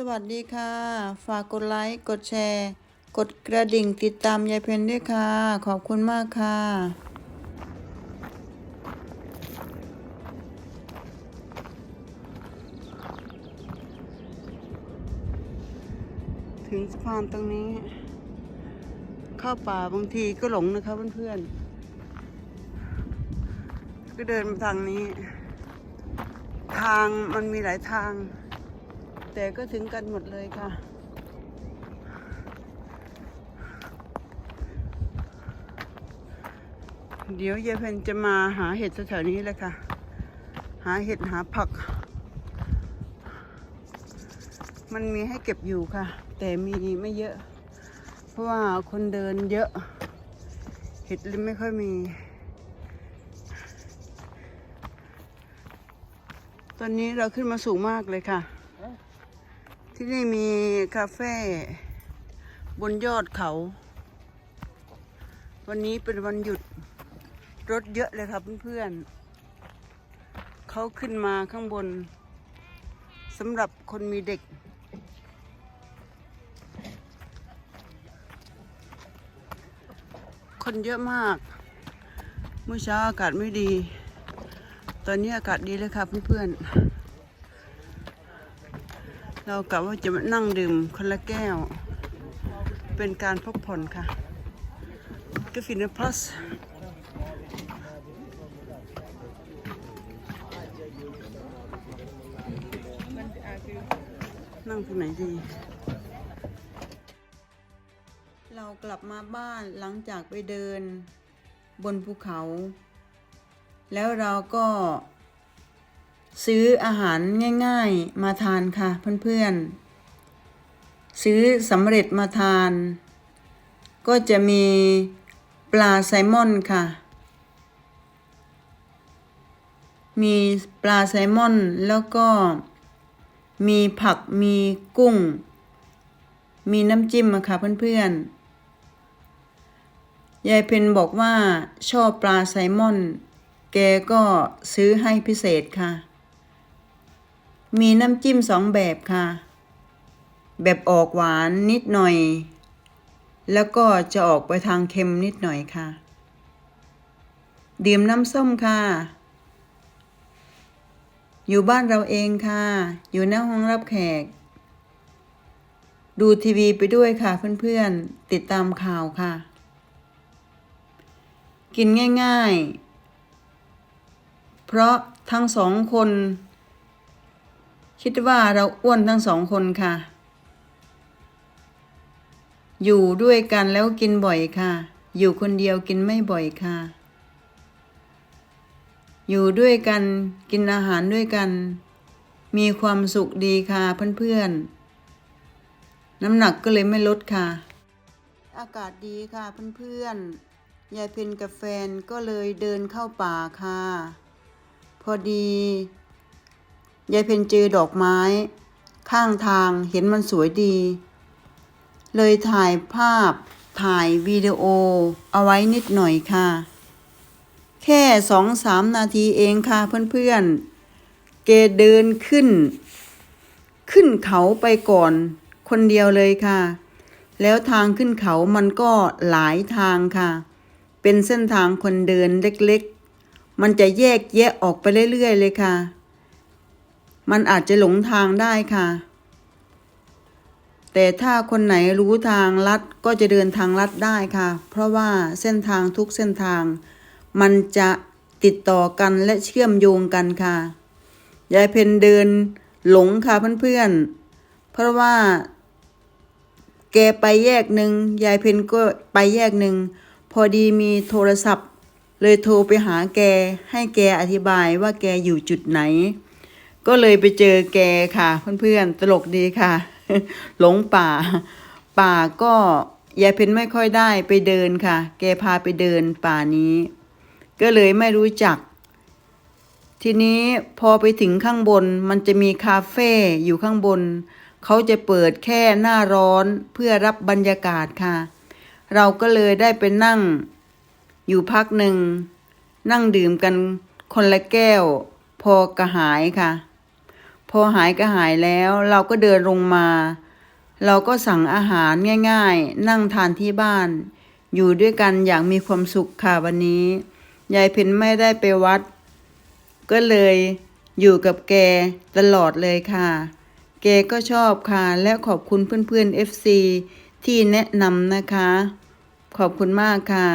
สวัสดีค่ะ ฝากกดไลค์ กดแชร์ กดกระดิ่งติดตามยายเพนด้วยค่ะ ขอบคุณมากค่ะ ถึงสะพานตรงนี้ เข้าป่าบางทีก็หลงนะคะเพื่อนๆ ก็เดินมาทางนี้ ทางมันมีหลายทาง แต่ก็ถึงกันหมดเลยค่ะ เดี๋ยวยายเพนจะมาหาเห็ดแถวๆนี้เลยค่ะ หาเห็ดหาผัก มันมีให้เก็บอยู่ค่ะ แต่มีไม่เยอะ เพราะว่าคนเดินเยอะ เห็ดเลยไม่ค่อยมีตอนนี้เราขึ้นมาสูงมากเลยค่ะ ที่นี่มีคาเฟ่บนยอดเขา วันนี้เป็นวันหยุดรถเยอะเลยค่ะเพื่อนๆเขาขึ้นมาข้างบนสำหรับคนมีเด็ก คนเยอะมากเมื่อเช้าอากาศไม่ดี ตอนนี้อากาศดีเลยค่ะเพื่อนๆ เรากะว่าจะนั่งดื่มคนละแก้ว เป็นการพักผ่อนค่ะกาแฟนพลัสนั่งตรงไหนดี เรากลับมาบ้านหลังจากไปเดินบนภูเขา แล้วเราก็ ซื้ออาหารง่ายๆมาทานค่ะเพื่อนๆ ซื้อสำเร็จมาทาน ก็จะมีปลาไซลมอนค่ะ มีปลาไซลมอนแล้วก็มีผักมีกุ้ง มีน้ำจิ้มอะค่ะเพื่อนๆ ยายเพนบอกว่าชอบปลาไซลมอน แกก็ซื้อให้พิเศษค่ะ มีน้ำจิ้มสองแบบค่ะ แบบออกหวานนิดหน่อย แล้วก็จะออกไปทางเค็มนิดหน่อยค่ะดื่มน้ำส้มค่ะ อยู่บ้านเราเองค่ะ อยู่หน้าห้องรับแขก ดูทีวีไปด้วยค่ะเพื่อนๆ ติดตามข่าวค่ะ กินง่ายๆ เพราะทั้งสองคน คิดว่าเราอ้วนทั้งสองคนค่ะ อยู่ด้วยกันแล้วกินบ่อยค่ะ อยู่คนเดียวกินไม่บ่อยค่ะ อยู่ด้วยกันกินอาหารด้วยกัน มีความสุขดีค่ะเพื่อนๆ น้ำหนักก็เลยไม่ลดค่ะ อากาศดีค่ะเพื่อนๆ ยายเพนกับแฟนก็เลยเดินเข้าป่าค่ะ พอดี ยายเพนเจอดอกไม้ ข้างทางเห็นมันสวยดี เลยถ่ายภาพถ่ายวิดีโอเอาไว้นิดหน่อยค่ะ แค่สองสามนาทีเองค่ะเพื่อนๆ เกเดินขึ้น ขึ้นเขาไปก่อนคนเดียวเลยค่ะ แล้วทางขึ้นเขามันก็หลายทางค่ะ เป็นเส้นทางคนเดินเล็กๆ มันจะแยกแยะออกไปเรื่อยๆเลยค่ะ มันอาจจะหลงทางได้ค่ะ แต่ถ้าคนไหนรู้ทางลัดก็จะเดินทางลัดได้ค่ะ เพราะว่าเส้นทางทุกเส้นทาง มันจะติดต่อกันและเชื่อมโยงกันค่ะ ยายเพนเดินหลงค่ะเพื่อนๆ เพราะว่า แกไปแยกหนึ่งยายเพนก็ไปแยกหนึ่งพอดีมีโทรศัพท์ เลยโทรไปหาแกให้แกอธิบายว่าแกอยู่จุดไหน ก็เลยไปเจอแกค่ะ เพื่อนๆตลกดีค่ะ หลงป่า ป่าก็ยายเพนไม่ค่อยได้ไปเดินค่ะ แกพาไปเดินป่านี้ ก็เลยไม่รู้จัก ทีนี้พอไปถึงข้างบนมันจะมีคาเฟ่อยู่ข้างบน เขาจะเปิดแค่หน้าร้อนเพื่อรับบรรยากาศค่ะ เราก็เลยได้ไปนั่ง อยู่พักหนึ่ง นั่งดื่มกันคนละแก้ว พอกระหายค่ะ พอหายก็หายแล้วเราก็เดินลงมา เราก็สั่งอาหารง่ายๆ นั่งทานที่บ้าน อยู่ด้วยกันอย่างมีความสุขค่ะวันนี้ ยายเพ็ญไม่ได้ไปวัด ก็เลยอยู่กับแกตลอดเลยค่ะ แกก็ชอบค่ะ และขอบคุณเพื่อนๆ FC ที่แนะนำนะคะ ขอบคุณมากค่ะ